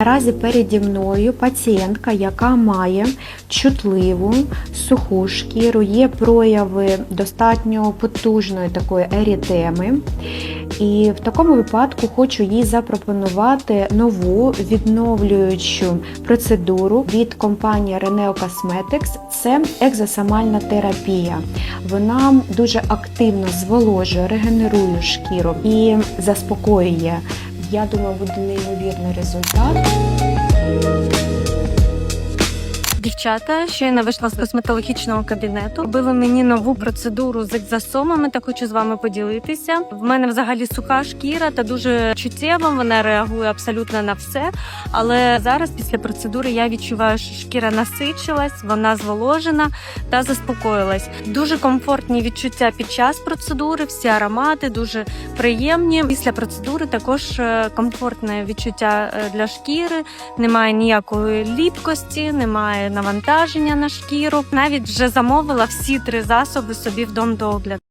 Наразі переді мною пацієнтка, яка має чутливу суху шкіру, є прояви достатньо потужної такої ерітеми. І в такому випадку хочу їй запропонувати нову відновлюючу процедуру від компанії Reneo Cosmetics. Це екзосомальна терапія. Вона дуже активно зволожує, регенерує шкіру і заспокоює. Я думаю, буде неймовірний результат. Дівчата, щойно вийшла з косметологічного кабінету. Робили мені нову процедуру з екзосомами та хочу з вами поділитися. В мене взагалі суха шкіра та дуже чуттєва. Вона реагує абсолютно на все. Але зараз, після процедури, я відчуваю, що шкіра насичилась, вона зволожена та заспокоїлась. Дуже комфортні відчуття під час процедури, всі аромати дуже приємні. Після процедури також е, комфортне відчуття е, для шкіри. Немає ніякої ліпкості, немає навантаження на шкіру. Навіть вже замовила всі три засоби собі в дом догляд.